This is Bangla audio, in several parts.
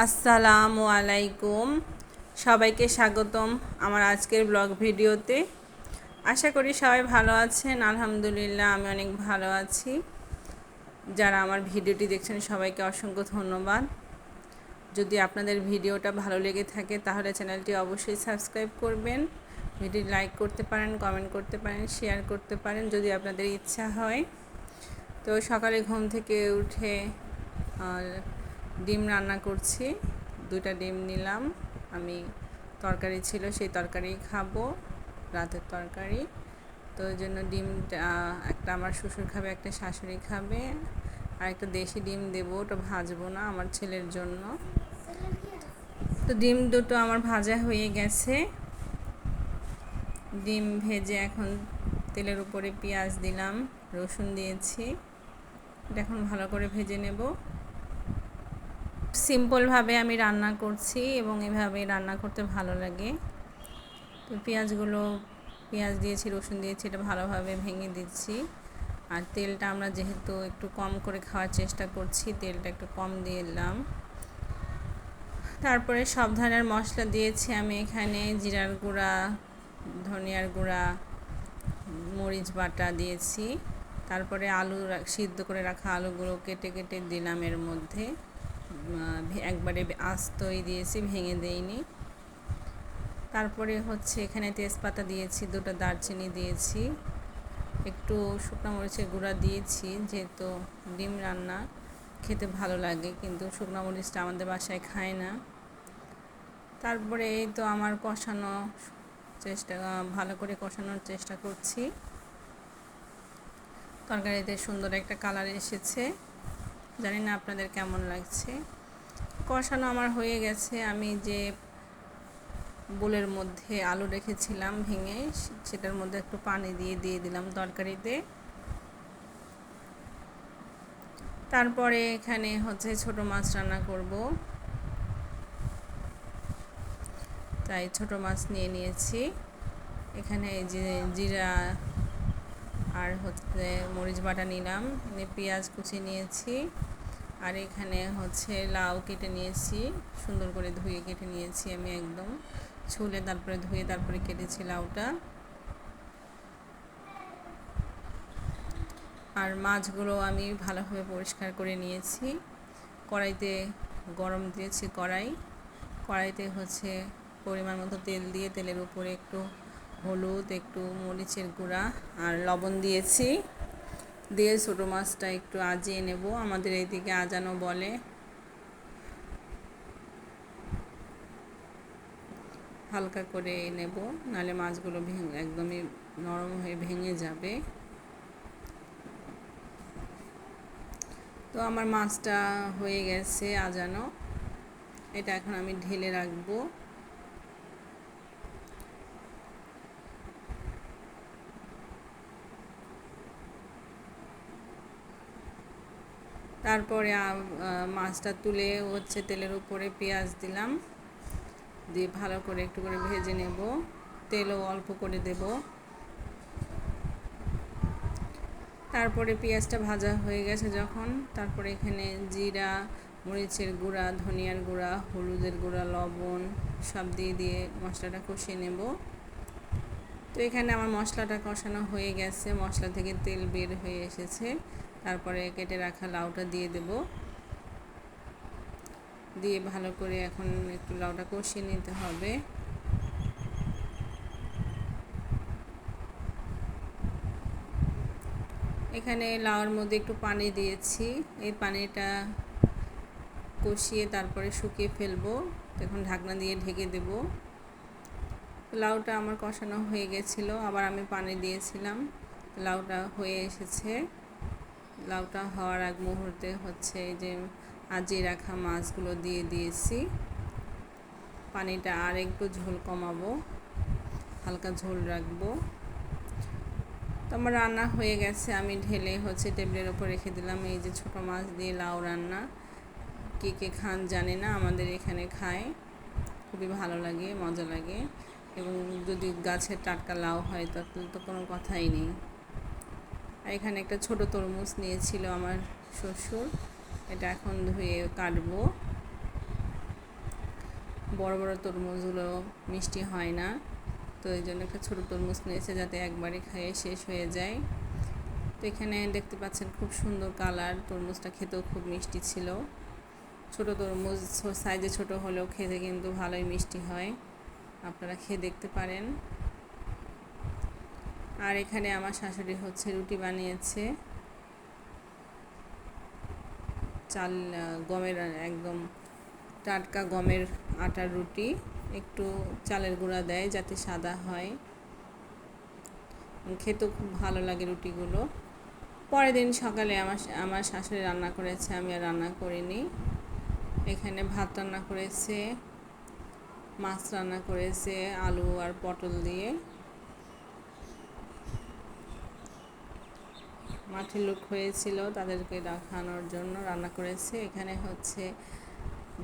আসসালামু আলাইকুম। সবাইকে স্বাগতম আমার আজকের ব্লগ ভিডিওতে। আশা করি সবাই ভালো আছেন, আলহামদুলিল্লাহ আমি অনেক ভালো আছি। যারা আমার ভিডিওটি দেখছেন সবাইকে অসংখ্য ধন্যবাদ। যদি আপনাদের ভিডিওটা ভালো লেগে থাকে তাহলে চ্যানেলটি অবশ্যই সাবস্ক্রাইব করবেন। ভিডিও লাইক করতে পারেন, কমেন্ট করতে পারেন, শেয়ার করতে পারেন যদি আপনাদের ইচ্ছা হয়। তো সকালে ঘুম থেকে উঠে ডিম রান্না করছি। দুইটা ডিম নিলাম। আমি তরকারি ছিল সেই তরকারি খাব, রাতের তরকারি। তো ওই জন্য ডিমটা, একটা আমার শ্বশুর খাবে, একটা শাশুড়ি খাবে। আর একটা দেশি ডিম দেবো, ওটা ভাজবো না আমার ছেলের জন্য। তো ডিম দুটো আমার ভাজা হয়ে গেছে। ডিম ভেজে এখন তেলের উপরে পেঁয়াজ দিলাম, রসুন দিয়েছি। এটা এখন ভালো করে ভেজে নেব। সিম্পলভাবে আমি রান্না করছি এবং এভাবে রান্না করতে ভালো লাগে। তো পেঁয়াজগুলো, পেঁয়াজ দিয়েছি, রসুন দিয়েছি, এটা ভালোভাবে ভেঙে দিচ্ছি। আর তেলটা আমরা যেহেতু একটু কম করে খাওয়ার চেষ্টা করছি, তেলটা একটু কম দিয়ে দিলাম। তারপরে সব ধরনের মশলা দিয়েছি আমি এখানে, জিরার গুঁড়া, ধনিয়ার গুঁড়া, মরিচ বাটা দিয়েছি। তারপরে আলু সিদ্ধ করে রাখা আলুগুলো কেটে কেটে দিলাম এর মধ্যে। একবারে আস্তই দিয়েছি, ভেঙে দেইনি। তারপরে হচ্ছে এখানে তেজপাতা দিয়েছি, দুটো দারচিনি দিয়েছি, একটু শুকনো মরিচের গুঁড়া দিয়েছি, যেহেতু ডিম রান্না, খেতে ভালো লাগে, কিন্তু শুকনো মরিচটা আমাদের বাসায় খায় না। তারপরে এই তো আমার কষানো চেষ্টা ভালো করে কষানোর চেষ্টা করছি। তরকারিতে সুন্দর একটা কালার এসেছে। জানি না আপনাদের কেমন লাগছে। কষানো আমার হয়ে গেছে। আমি যে বোলের মধ্যে আলু রেখেছিলাম ভেঙে, সেটার মধ্যে একটু পানি দিয়ে দিয়ে দিলাম তরকারিতে। তারপরে এখানে হচ্ছে ছোট মাছ রান্না করব। তাই ছোট মাছ নিয়ে নিয়েছি। এখানে এই যে জিরা আর হচ্ছে মরিচ বাটা নিলাম পেঁয়াজ কুচি নিয়েছি, আর এখানে হচ্ছে লাউ কেটে নিয়েছি, সুন্দর করে ধুয়ে কেটে নিয়েছি আমি একদম। ছুলে তারপরে ধুয়ে তারপরে কেটেছি লাউটা। আর মাছগুলো আমি ভালোভাবে পরিষ্কার করে নিয়েছি। কড়াইতে গরম দিয়েছি কড়াই। কড়াইতে হচ্ছে পরিমাণ মতো তেল দিয়ে তেলের উপরে একটু হলুদ, একটু মরিচের গুঁড়া আর লবণ দিয়েছি। দিয়ে ছোটো মাছটা একটু আজিয়ে নেব। আমাদের এইদিকে আজানো বলে। হালকা করে নেব নালে মাছগুলো ভেঙে, একদমই নরম হয়ে ভেঙে যাবে। তো আমার মাছটা হয়ে গেছে আজানো। এটা এখন আমি ঢেলে রাখব। তারপরে মাছটা তুলে হচ্ছে তেলের উপরে পেঁয়াজ দিলাম। দিয়ে ভালো করে একটু করে ভেজে নেব। তেলও অল্প করে দেব। তারপরে পেঁয়াজটা ভাজা হয়ে গেছে যখন। তারপরে এখানে জিরা, মরিচের গুঁড়া, ধনিয়ার গুঁড়া, হলুদের গুঁড়া, লবণ সব দিয়ে দিয়ে মশলাটা কষিয়ে নেব। তো এখানে আমার মশলাটা কষানো হয়ে গেছে। মশলা থেকে তেল বের হয়ে এসেছে। তারপরে কেটে রাখা লাউটা দিয়ে দেব। দিয়ে ভালো করে এখন একটু লাউটা কষিয়ে নিতে হবে। এখানে লাউর মধ্যে একটু পানি দিয়েছি। এই পানিটা কষিয়ে তারপরে শুকিয়ে ফেলব। এখন ঢাকনা দিয়ে ঢেকে দেব। লাউটা আমার কষানো হয়ে গেছিল, আবার আমি পানি দিয়েছিলাম। লাউটা হয়ে এসেছে। লাউটা হওয়ার আগ মুহূর্তে হচ্ছে এই যে আজিয়ে রাখা মাছগুলো দিয়ে দিয়েছি। পানিটা আর একটু ঝোল কমাবো, হালকা ঝোল রাখব। তো আমার রান্না হয়ে গেছে, আমি ঢেলে হচ্ছে টেবিলের ওপর রেখে দিলাম এই যে ছোটো মাছ দিয়ে লাউ রান্না। কে কে খান জানে না, আমাদের এখানে খায়। খুবই ভালো লাগে, মজা লাগে। এবং যদি গাছের টাটকা লাউ হয়, তাহলে তো কোনো কথাই নেই। আর এখানে একটা ছোট তরমুজ নিয়েছিল আমার শ্বশুর। এটা এখন ধুয়ে কাটবো। বড় বড় তরমুজগুলো মিষ্টি হয় না, তো এই জন্য একটা ছোটো তরমুজ নিয়েছে যাতে একবারে খেয়ে শেষ হয়ে যায়। তো এখানে দেখতে পাচ্ছেন খুব সুন্দর কালার, তরমুজটা খেতেও খুব মিষ্টি ছিল। ছোট তরমুজ সাইজে ছোট হলেও খেতে কিন্তু ভালোই মিষ্টি হয়। আপনারা খেয়ে দেখতে পারেন। আর এখানে আমার শাশুড়ি হচ্ছে রুটি বানিয়েছে। চাল গমের, একদম টাটকা গমের আটার রুটি। একটু চালের গুঁড়া দেয় যাতে সাদা হয়। খেতেও খুব ভালো লাগে রুটিগুলো। পরের দিন সকালে আমার আমার শাশুড়ি রান্না করেছে, আমি আর রান্না করিনি। এখানে ভাত রান্না করেছে, মাছ রান্না করেছে, আলু আর পটল দিয়ে। মাঠে লোক হয়েছিল, তাদেরকে দেখানোর জন্য রান্না করেছে। এখানে হচ্ছে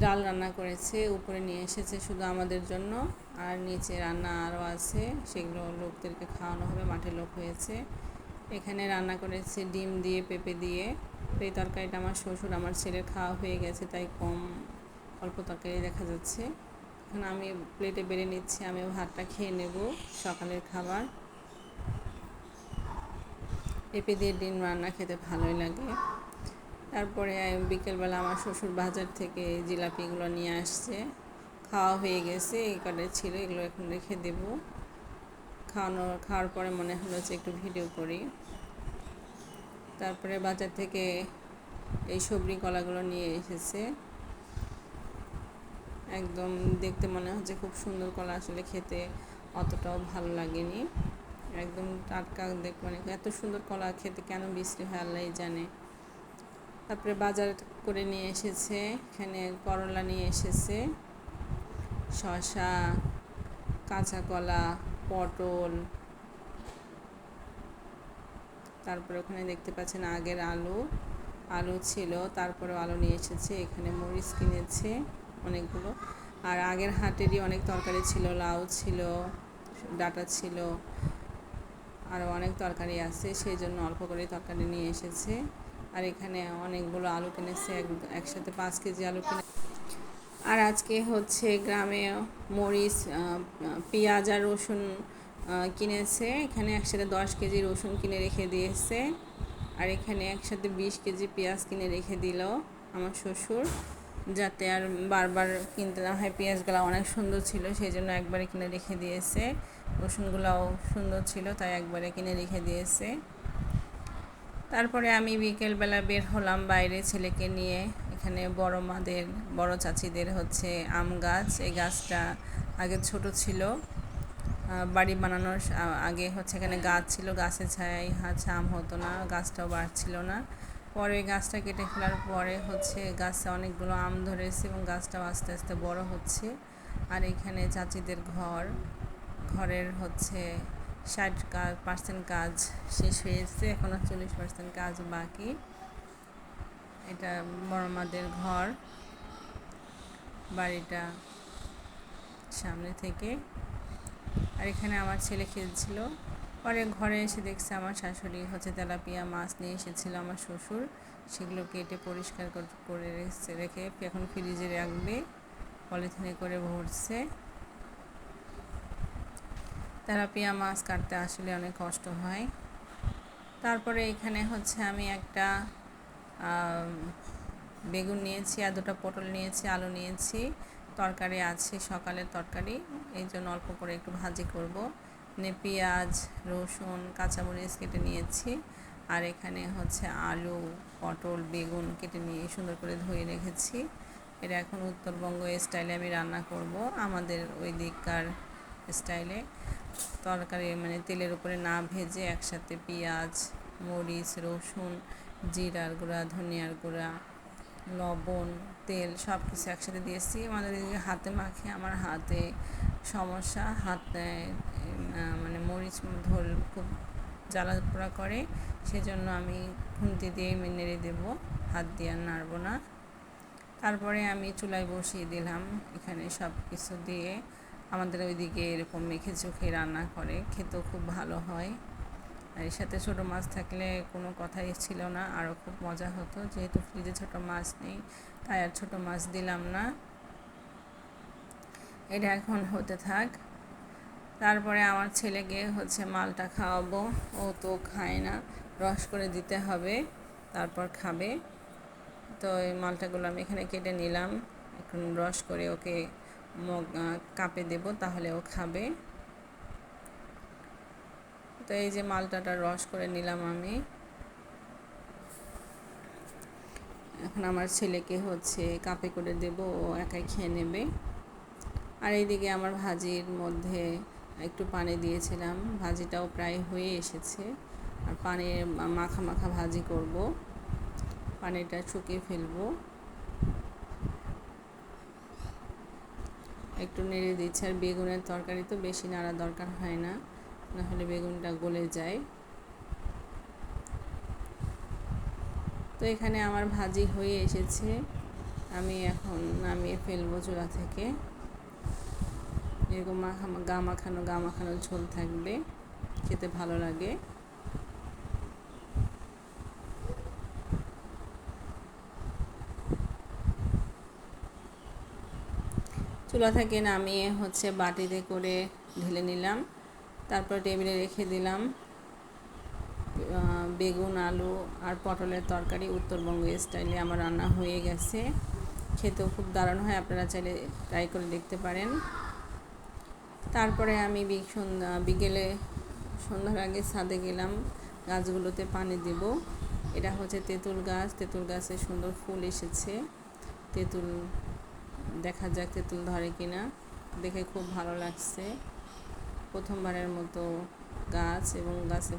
ডাল রান্না করেছে, উপরে নিয়ে এসেছে শুধু আমাদের জন্য, আর নিচে রান্না আরও আছে। সেগুলো লোকদেরকে খাওয়ানো হবে, মাঠে লোক হয়েছে। এখানে রান্না করেছে ডিম দিয়ে, পেঁপে দিয়ে। তো এই তরকারিটা আমার শ্বশুর, আমার ছেলের খাওয়া হয়ে গেছে, তাই কম অল্প তরকারি দেখা যাচ্ছে। এখন আমি প্লেটে বেড়ে নিচ্ছি আমি ভাতটা খেয়ে নেব সকালের খাবার। পেঁপে দিয়ে ডিম রান্না খেতে ভালোই লাগে। তারপরে বিকেলবেলা আমার শ্বশুর বাজার থেকে জিলাপিগুলো নিয়ে আসছে। খাওয়া হয়ে গেছে, এই কটা ছিল, এগুলো এখন রেখে দেব। খাওয়ানো, খাওয়ার পরে মনে হলো যে একটু ভিডিও করি। তারপরে বাজার থেকে এই সবজি কলাগুলো নিয়ে এসেছে। একদম দেখতে মনে হচ্ছে খুব সুন্দর কলা, আসলে খেতে অতটাও ভালো লাগেনি। একদম টাটকা দেখ মানে এত সুন্দর কলা খেতে কেন বিশ্রী হয়, আল্লাহ জানে। তারপরে বাজার করে নিয়ে এসেছে, এখানে করলা নিয়ে এসেছে শশা কাঁচা কলা, পটল। তারপরে ওখানে দেখতে পাচ্ছেন আগের আলু আলু ছিল তারপরে আলু নিয়ে এসেছে, এখানে মরিচ কিনেছে অনেকগুলো। আর আগের হাটেরই অনেক তরকারি ছিল, লাউ ছিল, ডাটা ছিল আরও অনেক তরকারি আছে, সেই জন্য অল্প করে তরকারি নিয়ে এসেছে। আর এখানে অনেকগুলো আলু কিনেছে একসাথে পাঁচ কেজি আলু কিনে। আর আজকে হচ্ছে গ্রামে মরিচ পেঁয়াজ আর রসুন কিনেছে। এখানে একসাথে দশ কেজি রসুন কিনে রেখে দিয়েছে। আর এখানে একসাথে বিশ কেজি পেঁয়াজ কিনে রেখে দিল আমার শ্বশুর। যাতে আর বারবার কিনতে না হয়। পেঁয়াজগুলো অনেক সুন্দর ছিল সেই জন্য একবারে কিনে রেখে দিয়েছে। রসুনগুলোও সুন্দর ছিল, তাই একবারে কিনে রেখে দিয়েছে। তারপরে আমি বিকেলবেলা বের হলাম বাইরে ছেলেকে নিয়ে। এখানে বড় মাদের, বড় চাচিদের হচ্ছে আম গাছ। এই গাছটা আগে ছোট ছিল। বাড়ি বানানোর আগে হচ্ছে এখানে গাছ ছিল গাছের ছায় হচ্ছে আম হতো না, গাছটাও বাড়ছিল না। পরে গাছটা কেটে ফেলার পরে হচ্ছে গাছে অনেকগুলো আম ধরেছে এবং গাছটাও আস্তে আস্তে বড় হচ্ছে। আর এখানে চাচিদের ঘর, ঘরের হচ্ছে ষাট কাজ পার্সেন্ট কাজ শেষ হয়েছে এখনও চল্লিশ পার্সেন্ট কাজ বাকি। এটা বড় মাদের ঘর, বাড়িটা সামনে থেকে। আর এখানে আমার ছেলে খেলছিল। পরে ঘরে এসে দেখছে আমার শাশুড়ি হচ্ছে তেলাপিয়া মাছ নিয়ে এসেছিল আমার শ্বশুর। সেগুলো কেটে পরিষ্কার করে রেখেছে, রেখে এখন ফ্রিজে রাখবে, পলিথিনে করে ভরছে। তেলাপিয়া মাছ কাটতে আসলে অনেক কষ্ট হয়। তারপরে এখানে হচ্ছে আমি একটা বেগুন নিয়েছি, আর দুটো পটল নিয়েছি, আলু নিয়েছি। তরকারি আছে, সকালের তরকারি। এই জন্য অল্প করে একটু ভাজি করব। মানে পেঁয়াজ, রসুন, কাঁচামরিচ কেটে নিয়েছি। আর এখানে হচ্ছে আলু, পটল, বেগুন কেটে নিয়ে সুন্দর করে ধুয়ে রেখেছি। এটা এখন উত্তরবঙ্গ স্টাইলে আমি রান্না করব আমাদের ওই দিককার স্টাইলে। তরকারি মানে তেলের উপরে না ভেজে একসাথে পেঁয়াজ, মরিচ, রসুন, জিরার গুঁড়া, ধনিয়ার গুঁড়া, লবণ, তেল সব কিছু একসাথে দিয়েছি। আমাদের হাতে মাখে, আমার হাতে সমস্যা, হাতে মানে মরিচ ধর খুব জ্বালা পোড়া করে, সেজন্য আমি খুন্তি দিয়ে নেড়ে দেবো, হাত দিয়ে আর নাড়বো না। তারপরে আমি চুলায় বসিয়ে দিলাম, এখানে সব কিছু দিয়ে। আমাদের ওইদিকে এরকম মেখে চোখে রান্না করে, খেতেও খুব ভালো হয়। আর এর সাথে ছোটো মাছ থাকলে কোনো কথাই ছিল না, আরও খুব মজা হতো, যেহেতু ফ্রিজে ছোটো মাছ নেই, তাই আর ছোটো মাছ দিলাম না। এটা এখন হতে থাক। তারপরে আমার ছেলেকে হচ্ছে মালটা খাওয়াবো। ও তো খায় না, রস করে দিতে হবে, তারপর খাবে। তো এই মালটাগুলো আমি এখানে কেটে নিলাম। এখন রস করে ওকে মগ কাপে দেব, তাহলে ও খাবে। তো এই যে মালটাটা রস করে নিলাম আমি। এখন আমার ছেলেকে হচ্ছে কাপে করে দেব, ও একাই খেয়ে নেবে। আর এইদিকে আমার ভাজির মধ্যে একটু পানি দিয়েছিলাম, ভাজিটাও প্রায় হয়ে এসেছে। আর পানির মাখা মাখা ভাজি করব, পানিটা শুকিয়ে ফেলব। একটু নেড়ে দিচ্ছে, আর বেগুনের তরকারি তো বেশি নাড়া দরকার হয় না, নাহলে বেগুনটা গলে যায়। তো এখানে আমার ভাজি হয়ে এসেছে, আমি এখন নামিয়ে ফেলব চুলা থেকে। এরকম মাখা, গা মাখানো গা মাখানো ঝোল থাকবে। খেতে ভালো লাগে। চুলা থেকে নামিয়ে হচ্ছে বাটিতে করে ঢেলে নিলাম। তারপর টেবিলে রেখে দিলাম বেগুন, আলু আর পটলের তরকারি উত্তরবঙ্গ স্টাইলে আমার রান্না হয়ে গেছে। খেতেও খুব দারুণ হয়, আপনারা চাইলে ট্রাই করে দেখতে পারেন। তারপরে আমি সন্ধ্যা, বিকেলে, সন্ধ্যার আগে ছাদে গেলাম। গাছগুলোতে পানি দেব। এটা হচ্ছে তেঁতুল গাছ। তেঁতুল গাছে সুন্দর ফুল এসেছে। তেঁতুল দেখা যাক তেঁতুল ধরে কিনা। দেখে খুব ভালো লাগছে। প্রথমবারের মতো গাছ এবং গাছে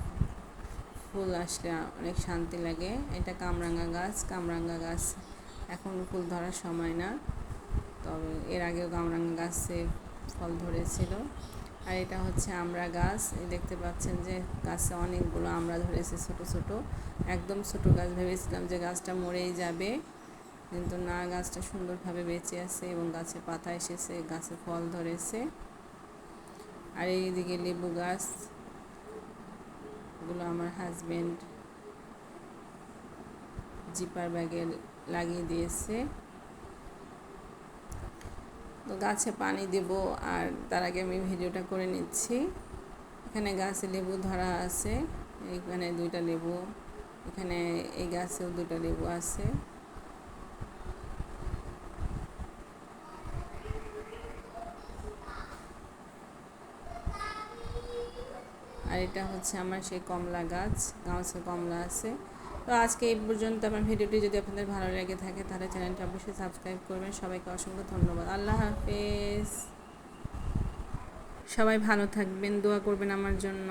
ফুল আসলে অনেক শান্তি লাগে। এটা কামরাঙ্গা গাছ। কামরাঙ্গা গাছ এখন ফুল ধরার সময় না। তবে এর আগেও কামরাঙ্গা গাছে ফল ধরেছিল। আর এটা হচ্ছে আমরা গাছ। দেখতে পাচ্ছেন যে গাছে অনেকগুলো আমরা ধরেছে ছোট ছোট। একদম ছোট গাছ ভেবেছিলাম যে গাছটা মরেই যাবে। কিন্তু না, গাছটা সুন্দরভাবে বেঁচে আছে এবং গাছে পাতা এসেছে, গাছে ফল ধরেছে। আর এইদিকে লেবু গাছগুলো আমার হাজবেন্ড জিপার ব্যাগে লাগিয়ে দিয়েছে। তো গাছে পানি দেব আর তার আগে আমি ভিডিওটা করে নিচ্ছি। এখানে গাছে লেবু ধরা আছে, এখানে দুইটা লেবু, এখানে এই গাছেও দুটা লেবু আছে। আর এটা হচ্ছে আমার সেই কমলা গাছ, গাছে কমলা আছে। তো আজকে এই পর্যন্ত আমার ভিডিওটি যদি আপনাদের ভালো লেগে থাকে, তাহলে চ্যানেলটা অবশ্যই সাবস্ক্রাইব করবেন। সবাইকে অসংখ্য ধন্যবাদ। আল্লাহ হাফেজ। সবাই ভালো থাকবেন, দোয়া করবেন আমার জন্য।